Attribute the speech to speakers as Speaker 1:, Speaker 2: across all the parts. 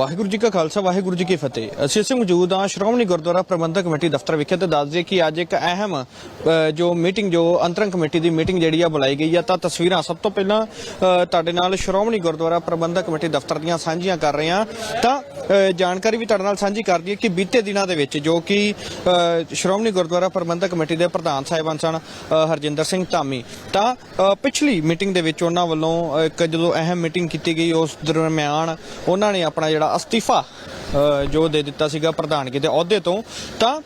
Speaker 1: ਵਾਹਿਗੁਰੂ ਜੀ ਕਾ ਖਾਲਸਾ, ਵਾਹਿਗੁਰੂ ਜੀ ਕੀ ਫਤਿਹ। ਅਸੀਂ ਇਸੇ ਮੌਜੂਦ ਹਾਂ, ਸ਼੍ਰੋਮਣੀ ਗੁਰਦੁਆਰਾ ਪ੍ਰਬੰਧਕ ਕਮੇਟੀ ਦਫ਼ਤਰ ਵਿਖੇ ਤੇ ਦੱਸ ਦਈਏ ਕਿ ਅੱਜ ਇੱਕ ਅਹਿਮ ਜੋ ਮੀਟਿੰਗ, ਜੋ ਅੰਤਰੰਗ ਕਮੇਟੀ ਦੀ ਮੀਟਿੰਗ ਜਿਹੜੀ ਆ ਬੁਲਾਈ ਗਈ ਆ, ਤਾਂ ਤਸਵੀਰਾਂ ਸਭ ਤੋਂ ਪਹਿਲਾਂ ਤੁਹਾਡੇ ਨਾਲ ਸ਼੍ਰੋਮਣੀ ਗੁਰਦੁਆਰਾ ਪ੍ਰਬੰਧਕ ਕਮੇਟੀ ਦਫ਼ਤਰ ਦੀਆਂ ਸਾਂਝੀਆਂ ਕਰ ਰਹੇ ਹਾਂ। ਤਾਂ ਜਾਣਕਾਰੀ ਵੀ ਤੁਹਾਡੇ ਨਾਲ ਸਾਂਝੀ ਕਰ ਦਈਏ ਕਿ ਬੀਤੇ ਦਿਨਾਂ ਦੇ ਵਿੱਚ ਜੋ ਕਿ ਸ਼੍ਰੋਮਣੀ ਗੁਰਦੁਆਰਾ ਪ੍ਰਬੰਧਕ ਕਮੇਟੀ ਦੇ ਪ੍ਰਧਾਨ ਸਾਹਿਬਾਨ ਸਨ ਹਰਜਿੰਦਰ ਸਿੰਘ ਧਾਮੀ। ਤਾਂ ਪਿਛਲੀ ਮੀਟਿੰਗ ਦੇ ਵਿੱਚ ਉਹਨਾਂ ਵੱਲੋਂ ਇੱਕ ਜਦੋਂ ਅਹਿਮ ਮੀਟਿੰਗ ਕੀਤੀ ਗਈ, ਉਸ ਦਰਮਿਆਨ ਉਹਨਾਂ ਨੇ ਆਪਣਾ ਜਿਹੜਾ ਅਸਤੀਫਾ ਜੋ ਦੇ ਦਿੱਤਾ ਸੀਗਾ ਪ੍ਰਧਾਨਗੀ ਦੇ ਅਹੁਦੇ ਤੋਂ, ਤਾਂ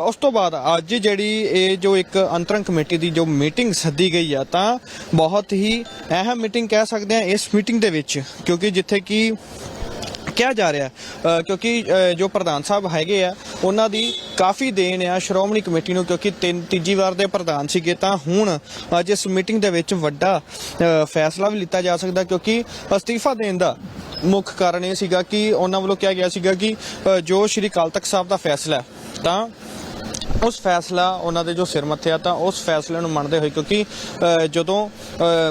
Speaker 1: ਉਸ ਤੋਂ ਬਾਅਦ ਅੱਜ ਜਿਹੜੀ ਇਹ ਜੋ ਇੱਕ ਅੰਤਰੰਗ ਕਮੇਟੀ ਦੀ ਜੋ ਮੀਟਿੰਗ ਸੱਦੀ ਗਈ ਆ, ਤਾਂ ਬਹੁਤ ਹੀ ਅਹਿਮ ਮੀਟਿੰਗ ਕਹਿ ਸਕਦੇ ਆ ਇਸ ਮੀਟਿੰਗ ਦੇ ਵਿੱਚ, ਕਿਉਂਕਿ ਜਿੱਥੇ ਕਿ ਕਿਹਾ ਜਾ ਰਿਹਾ ਕਿਉਂਕਿ ਜੋ ਪ੍ਰਧਾਨ ਸਾਹਿਬ ਹੈਗੇ ਆ ਉਹਨਾਂ ਦੀ ਕਾਫੀ ਦੇਣ ਆ ਸ਼੍ਰੋਮਣੀ ਕਮੇਟੀ ਨੂੰ, ਕਿਉਂਕਿ ਤਿੰਨ, ਤੀਜੀ ਵਾਰ ਦੇ ਪ੍ਰਧਾਨ ਸੀਗੇ, ਤਾਂ ਹੁਣ ਅੱਜ ਇਸ ਮੀਟਿੰਗ ਦੇ ਵਿੱਚ ਵੱਡਾ ਫੈਸਲਾ ਵੀ ਲਿੱਤਾ ਜਾ ਸਕਦਾ, ਕਿਉਂਕਿ ਅਸਤੀਫਾ ਦੇਣ ਦਾ ਮੁੱਖ ਕਾਰਨ ਇਹ ਸੀਗਾ ਕਿ ਉਹਨਾਂ ਵੱਲੋਂ ਕਿਹਾ ਗਿਆ ਸੀਗਾ ਕਿ ਜੋ ਸ਼੍ਰੀ ਅਕਾਲ ਤਖਤ ਸਾਹਿਬ ਦਾ ਫੈਸਲਾ ਤਾਂ ਉਸ ਫੈਸਲਾ, ਉਹਨਾਂ ਦੇ ਜੋ ਸਿਰ ਮੱਥੇ ਆ, ਤਾਂ ਉਸ ਫੈਸਲੇ ਨੂੰ ਮੰਨਦੇ ਹੋਏ, ਕਿਉਂਕਿ ਜਦੋਂ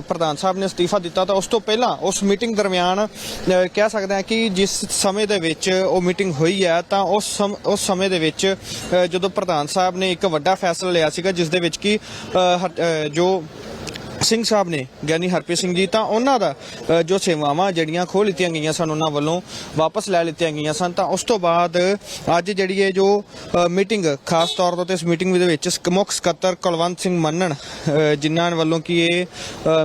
Speaker 1: ਪ੍ਰਧਾਨ ਸਾਹਿਬ ਨੇ ਅਸਤੀਫਾ ਦਿੱਤਾ, ਤਾਂ ਉਸ ਤੋਂ ਪਹਿਲਾਂ ਉਸ ਮੀਟਿੰਗ ਦਰਮਿਆਨ ਕਹਿ ਸਕਦੇ ਹਾਂ ਕਿ ਜਿਸ ਸਮੇਂ ਦੇ ਵਿੱਚ ਉਹ ਮੀਟਿੰਗ ਹੋਈ ਹੈ, ਤਾਂ ਉਸ ਉਸ ਸਮੇਂ ਦੇ ਵਿੱਚ ਜਦੋਂ ਪ੍ਰਧਾਨ ਸਾਹਿਬ ਨੇ ਇੱਕ ਵੱਡਾ ਫੈਸਲਾ ਲਿਆ ਸੀਗਾ, ਜਿਸ ਦੇ ਵਿੱਚ ਕਿ ਜੋ ਸਿੰਘ ਸਾਹਿਬ ਨੇ, ਗਿਆਨੀ ਹਰਪ੍ਰੀਤ ਸਿੰਘ ਜੀ, ਤਾਂ ਉਹਨਾਂ ਦਾ ਜੋ ਸੇਵਾਵਾਂ ਜਿਹੜੀਆਂ ਖੋਹ ਲਿੱਤੀਆਂ ਗਈਆਂ ਸਨ, ਉਹਨਾਂ ਵੱਲੋਂ ਵਾਪਸ ਲੈ ਲਿੱਤੀਆਂ ਗਈਆਂ ਸਨ। ਤਾਂ ਉਸ ਤੋਂ ਬਾਅਦ, ਅੱਜ ਜਿਹੜੀ ਇਹ ਜੋ ਮੀਟਿੰਗ ਖਾਸ ਤੌਰ ਤੇ ਇਸ ਮੀਟਿੰਗ ਦੇ ਵਿੱਚ ਸ- ਮੁੱਖ ਸਕੱਤਰ ਕੁਲਵੰਤ ਸਿੰਘ ਮੰਨਣ ਜਿਨ੍ਹਾਂ ਵੱਲੋਂ ਕਿ ਇਹ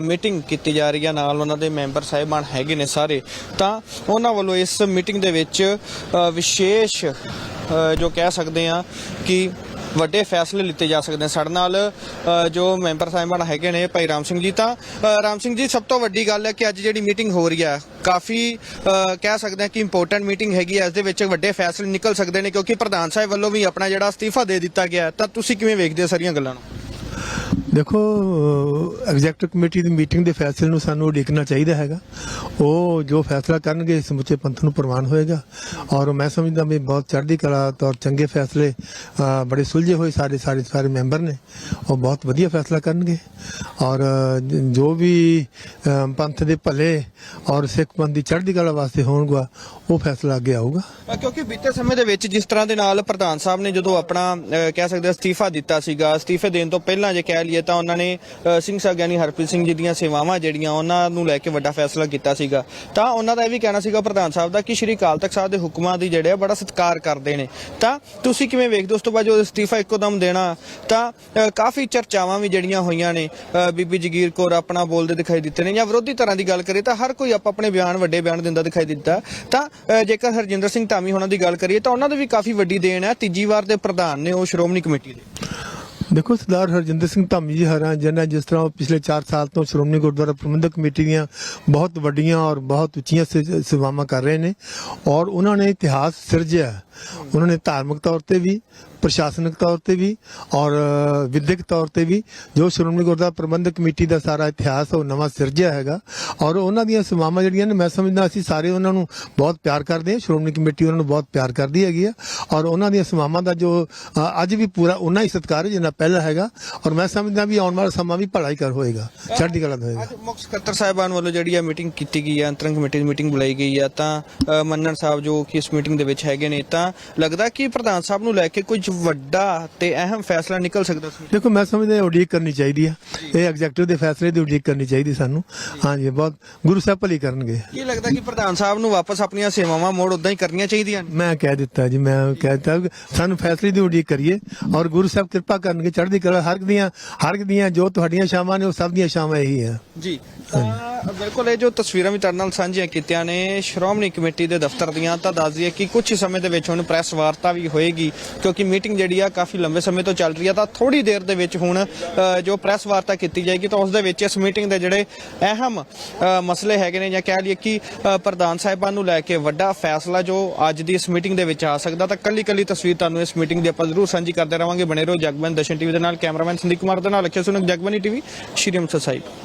Speaker 1: ਮੀਟਿੰਗ ਕੀਤੀ ਜਾ ਰਹੀ ਹੈ ਨਾਲ ਉਹਨਾਂ ਦੇ ਮੈਂਬਰ ਸਾਹਿਬਾਨ ਹੈਗੇ ਨੇ ਸਾਰੇ, ਤਾਂ ਉਹਨਾਂ ਵੱਲੋਂ ਇਸ ਮੀਟਿੰਗ ਦੇ ਵਿੱਚ ਵਿਸ਼ੇਸ਼ ਜੋ ਕਹਿ ਸਕਦੇ ਆ ਕਿ ਵੱਡੇ ਫੈਸਲੇ ਲਿੱਤੇ ਜਾ ਸਕਦੇ ਨੇ। ਸਾਡੇ ਨਾਲ ਜੋ ਮੈਂਬਰ ਸਾਹਿਬਾਨ ਹੈਗੇ ਨੇ, ਭਾਈ ਰਾਮ ਸਿੰਘ ਜੀ, ਤਾਂ ਰਾਮ ਸਿੰਘ ਜੀ, ਸਭ ਤੋਂ ਵੱਡੀ ਗੱਲ ਹੈ ਕਿ ਅੱਜ ਜਿਹੜੀ ਮੀਟਿੰਗ ਹੋ ਰਹੀ ਹੈ, ਕਾਫੀ ਕਹਿ ਸਕਦੇ ਹਾਂ ਕਿ ਇੰਪੋਰਟੈਂਟ ਮੀਟਿੰਗ ਹੈਗੀ ਹੈ। ਇਸ ਦੇ ਵਿੱਚ ਵੱਡੇ ਫੈਸਲੇ ਨਿਕਲ ਸਕਦੇ ਨੇ, ਕਿਉਂਕਿ ਪ੍ਰਧਾਨ ਸਾਹਿਬ ਵੱਲੋਂ ਵੀ ਆਪਣਾ ਜਿਹੜਾ ਅਸਤੀਫਾ ਦੇ ਦਿੱਤਾ ਗਿਆ ਤਾਂ ਤੁਸੀਂ ਕਿਵੇਂ ਵੇਖਦੇ ਹੋ ਸਾਰੀਆਂ ਗੱਲਾਂ ਨੂੰ?
Speaker 2: ਦੇਖੋ ਐਗਜ਼ੈਕਟਿਵ ਕਮੇਟੀ ਦੀ ਮੀਟਿੰਗ ਦੇ ਫੈਸਲੇ ਨੂੰ ਸਾਨੂੰ ਉਡੀਕਣਾ ਚਾਹੀਦਾ ਹੈਗਾ। ਉਹ ਜੋ ਫੈਸਲਾ ਕਰਨਗੇ ਸਮੁੱਚੇ ਪੰਥ ਨੂੰ ਪ੍ਰਵਾਨ ਹੋਏਗਾ। ਔਰ ਮੈਂ ਸਮਝਦਾ ਵੀ ਬਹੁਤ ਚੜ੍ਹਦੀ ਕਲਾ ਤੌਰ ਚੰਗੇ ਫੈਸਲੇ ਬੜੇ ਸੁਲਝੇ ਹੋਏ ਸਾਡੇ ਸਾਰੇ ਸਾਰੇ ਮੈਂਬਰ ਨੇ। ਉਹ ਬਹੁਤ ਵਧੀਆ ਫੈਸਲਾ ਕਰਨਗੇ। ਔਰ ਜੋ ਵੀ ਪੰਥ ਦੇ ਭਲੇ ਔਰ ਸਿੱਖ ਪੰਥ ਦੀ ਚੜ੍ਹਦੀ ਕਲਾ ਵਾਸਤੇ ਹੋਣਗਾ ਉਹ ਫੈਸਲਾ ਅੱਗੇ ਆਊਗਾ।
Speaker 1: ਕਿਉਂਕਿ ਬੀਤੇ ਸਮੇਂ ਦੇ ਵਿੱਚ ਜਿਸ ਤਰ੍ਹਾਂ ਦੇ ਨਾਲ ਪ੍ਰਧਾਨ ਸਾਹਿਬ ਨੇ ਜਦੋਂ ਆਪਣਾ ਕਹਿ ਸਕਦੇ ਅਸਤੀਫਾ ਦਿੱਤਾ ਸੀਗਾ, ਅਸਤੀਫੇ ਦੇਣ ਤੋਂ ਪਹਿਲਾਂ ਜੇ ਕਹਿ ਲਈਏ ਤਾਂ ਉਹਨਾਂ ਨੇ ਸਿੰਘ ਸਾਹਿਬ ਗਿਆਨੀ ਹਰਪ੍ਰੀਤ ਸਿੰਘ ਜੀ ਦੀਆਂ ਸੇਵਾਵਾਂ ਜਿਹੜੀਆਂ ਉਹਨਾਂ ਨੂੰ ਲੈ ਕੇ ਵੱਡਾ ਫੈਸਲਾ ਕੀਤਾ ਸੀਗਾ। ਤਾਂ ਉਹਨਾਂ ਦਾ ਇਹ ਵੀ ਕਹਿਣਾ ਸੀਗਾ ਪ੍ਰਧਾਨ ਸਾਹਿਬ ਦਾ ਕਿ ਸ਼੍ਰੀ ਅਕਾਲ ਤਖਤ ਸਾਹਿਬ ਦੇ ਹੁਕਮਾਂ ਦੀ ਜਿਹੜੇ ਆ ਬੜਾ ਸਤਿਕਾਰ ਕਰਦੇ ਨੇ। ਤਾਂ ਤੁਸੀਂ ਕਿਵੇਂ ਵੇਖਦੇ ਉਸ ਤੋਂ ਬਾਅਦ ਜੋ ਅਸਤੀਫਾ ਇੱਕੋਦਮ ਦੇਣਾ, ਤਾਂ ਕਾਫੀ ਚਰਚਾਵਾਂ ਵੀ ਜਿਹੜੀਆਂ ਹੋਈਆਂ ਨੇ ਬੀਬੀ ਜਗੀਰ ਕੌਰ ਆਪਣਾ ਬੋਲਦੇ ਦਿਖਾਈ ਦਿੱਤੇ ਨੇ ਜਾਂ ਵਿਰੋਧੀ ਤਰ੍ਹਾਂ ਦੀ ਗੱਲ ਕਰੀਏ ਤਾਂ ਹਰ ਕੋਈ ਆਪ ਆਪਣੇ ਬਿਆਨ, ਵੱਡੇ ਬਿਆਨ ਦਿੰਦਾ ਦਿਖਾਈ ਦਿੱਤਾ। ਤਾਂ ਜੇਕਰ ਹਰਜਿੰਦਰ ਸਿੰਘ ਧਾਮੀ ਹੋਣਾ ਦੀ ਗੱਲ ਕਰੀਏ ਤਾਂ ਉਹਨਾਂ ਦੀ ਵੀ ਕਾਫੀ ਵੱਡੀ ਦੇਣ ਹੈ। ਤੀਜੀ ਵਾਰ ਦੇ ਪ੍ਰਧਾਨ ਨੇ ਉਹ ਸ਼੍ਰੋਮਣੀ ਕਮੇਟੀ ਦੇ।
Speaker 2: ਦੇਖੋ ਸਰਦਾਰ ਹਰਜਿੰਦਰ ਸਿੰਘ ਧਾਮੀ ਜੀ ਹਰਾਂ ਜਿਹਨਾਂ ਜਿਸ ਤਰ੍ਹਾਂ ਉਹ ਪਿਛਲੇ 4 ਸਾਲ ਤੋਂ ਸ਼੍ਰੋਮਣੀ ਗੁਰਦੁਆਰਾ ਪ੍ਰਬੰਧਕ ਕਮੇਟੀ ਦੀਆਂ ਬਹੁਤ ਵੱਡੀਆਂ ਔਰ ਬਹੁਤ ਉੱਚੀਆਂ ਸੇਵਾਵਾਂ ਕਰ ਰਹੇ ਨੇ ਔਰ ਉਹਨਾਂ ਨੇ ਇਤਿਹਾਸ ਸਿਰਜਿਆ। ਉਹਨਾਂ ਨੇ ਧਾਰਮਿਕ ਤੌਰ ਤੇ ਵੀ ਪ੍ਰਸ਼ਾਸਨਿਕ ਤੌਰ ਤੇ ਵੀ ਔਰ ਵਿਦਿਅਕ ਤੌਰ ਤੇ ਵੀ, ਜੋ ਸ਼੍ਰੋਮਣੀ ਗੁਰਦੁਆਰਾ ਪ੍ਰਬੰਧਕ ਕਮੇਟੀ ਦਾ ਸਾਰਾ ਇਤਿਹਾਸ, ਉਹ ਨਵਾਂ ਸਿਰਜਿਆ ਹੈਗਾ। ਔਰ ਉਹਨਾਂ ਦੀਆਂ ਸੇਵਾਵਾਂ ਜਿਹੜੀਆਂ ਨੇ, ਮੈਂ ਸਮਝਦਾ ਅਸੀਂ ਸਾਰੇ ਉਹਨਾਂ ਨੂੰ ਬਹੁਤ ਪਿਆਰ ਕਰਦੇ ਹਾਂ, ਸ਼੍ਰੋਮਣੀ ਕਮੇਟੀ ਉਹਨਾਂ ਨੂੰ ਬਹੁਤ ਪਿਆਰ ਕਰਦੀ ਹੈਗੀ ਆ। ਔਰ ਉਹਨਾਂ ਦੀਆਂ ਸੇਵਾਵਾਂ ਦਾ ਜੋ ਅੱਜ ਵੀ ਪੂਰਾ ਉਹਨਾਂ ਹੀ ਸਤਿਕਾਰ ਜਿੰਨਾ ਪਹਿਲਾਂ ਹੈਗਾ। ਔਰ ਮੈਂ ਸਮਝਦਾ ਵੀ ਆਉਣ ਵਾਲਾ ਸਮਾਂ ਵੀ ਭਲਾ ਹੀ ਕਰ ਹੋਏਗਾ। ਚੜ੍ਹਦੀ ਕਲਾ ਦਾ ਹੋਏਗਾ।
Speaker 1: ਮੁੱਖ ਸਕੱਤਰ ਸਾਹਿਬਾਨ ਵੱਲੋਂ ਜਿਹੜੀ ਆ ਮੀਟਿੰਗ ਕੀਤੀ ਗਈ ਹੈ ਅੰਤਰੰਗ ਕਮੇਟੀ ਦੀ ਮੀਟਿੰਗ ਬੁਲਾਈ ਗਈ ਆ, ਤਾਂ ਮੰਨਣ ਸਾਹਿਬ ਜੋ ਕਿ ਇਸ ਮੀਟਿੰਗ ਦੇ ਵਿੱਚ ਹੈਗੇ ਨੇ, ਤਾਂ ਲੱਗਦਾ ਕਿ ਪ੍ਰਧਾਨ ਸਾਹਿਬ ਨੂੰ ਲੈ ਕੇ ਕੁਝ ਵੱਡਾ ਤੇ ਅਹਿਮ ਫੈਸਲਾ ਨਿਕਲ ਸਕਦਾ ਸੀ।
Speaker 2: ਦੇਖੋ ਮੈਂ ਸਮਝਦਾ ਉਡੀਕ ਕਰਨੀ ਚਾਹੀਦੀ ਆ। ਇਹ ਐਗਜ਼ੈਕਟਿਵ ਦੇ ਫੈਸਲੇ ਦੀ ਉਡੀਕ ਕਰਨੀ ਚਾਹੀਦੀ ਸਾਨੂੰ। ਹਾਂਜੀ ਬਹੁਤ ਗੁਰੂ ਸਾਹਿਬ ਭਲੀ ਕਰਨਗੇ।
Speaker 1: ਕੀ ਲੱਗਦਾ ਕਿ ਪ੍ਰਧਾਨ ਸਾਹਿਬ ਨੂੰ ਵਾਪਸ ਆਪਣੀਆਂ ਸੇਵਾਵਾਂ ਮੋੜ ਉਦਾਂ ਹੀ ਕਰਨੀਆਂ ਚਾਹੀਦੀਆਂ ਨੇ?
Speaker 2: ਮੈਂ ਕਹਿ ਦਿੱਤਾ ਜੀ ਮੈਂ ਕਹਿ ਦਿੱਤਾ ਸਾਨੂੰ ਫੈਸਲੇ ਦੀ ਉਡੀਕ ਕਰੀਏ ਔਰ ਗੁਰੂ ਸਾਹਿਬ ਕਿਰਪਾ ਕਰਨਗੇ ਚੜ੍ਹਦੀ ਕਲਾ ਹਰ ਦੀਆਂ ਹਰ ਦੀਆਂ ਜੋ ਤੁਹਾਡੀਆਂ ਸ਼ਾਮਾਂ ਨੇ ਉਹ ਸਭ ਦੀਆਂ ਸ਼ਾਮਾਂ ਇਹੀ ਆ।
Speaker 1: ਜੀ। ਬਿਲਕੁਲ, ਇਹ ਜੋ ਤਸਵੀਰਾਂ ਵੀ ਤੁਹਾਡੇ ਨਾਲ ਸਾਂਝੀਆਂ ਕੀਤੀਆਂ ਨੇ, ਸ਼੍ਰੋਮਣੀ ਕਮੇਟੀ ਦੇ ਦਫ਼ਤਰ ਦੀਆਂ, ਤਾਂ ਦੱਸ ਦਈਏ ਕਿ ਕੁਝ ਸਮੇਂ ਦੇ ਵਿੱਚ ਹੁਣ ਪ੍ਰੈਸ ਵਾਰਤਾ ਵੀ ਹੋਏਗੀ, ਕਿਉਂਕਿ ਮੀਟਿੰਗ ਜਿਹੜੀ ਆ ਕਾਫੀ ਲੰਬੇ ਸਮੇਂ ਤੋਂ ਚੱਲ ਰਹੀ ਆ, ਤਾਂ ਥੋੜੀ ਦੇਰ ਦੇ ਵਿੱਚ ਹੁਣ ਜੋ ਪ੍ਰੈਸ ਵਾਰਤਾ ਕੀਤੀ ਜਾਏਗੀ, ਤਾਂ ਉਸ ਦੇ ਵਿੱਚ ਇਸ ਮੀਟਿੰਗ ਦੇ ਜਿਹੜੇ ਅਹਿਮ ਮਸਲੇ ਹੈਗੇ ਨੇ ਜਾਂ ਕਹਿ ਲਈਏ ਕਿ ਪ੍ਰਧਾਨ ਸਾਹਿਬਾਨ ਨੂੰ ਲੈ ਕੇ ਵੱਡਾ ਫੈਸਲਾ ਜੋ ਅੱਜ ਦੀ ਇਸ ਮੀਟਿੰਗ ਦੇ ਵਿੱਚ ਆ ਸਕਦਾ, ਤਾਂ ਕੱਲੀ ਕੱਲੀ ਤਸਵੀਰ ਤੁਹਾਨੂੰ ਇਸ ਮੀਟਿੰਗ ਦੀ ਆਪਾਂ ਜ਼ਰੂਰ ਸਾਂਝੀ ਕਰਦੇ ਰਵਾਂਗੇ। ਬਣੇ ਰਹੋ ਜਗਬਨ ਦਸ਼ਨ ਟੀਵੀ ਦੇ ਨਾਲ, ਕੈਮਰਾਮੈਨ ਸੰਦੀਪ ਕੁਮਾਰ ਦੇ ਨਾਲ ਲਖਿਆ ਸੁਨਕ ਜਗਬਨੀ ਟੀਵੀ ਸ਼੍ਰੀ ਅੰਮ੍ਰਿਤਸਰ ਸਾਹਿਬ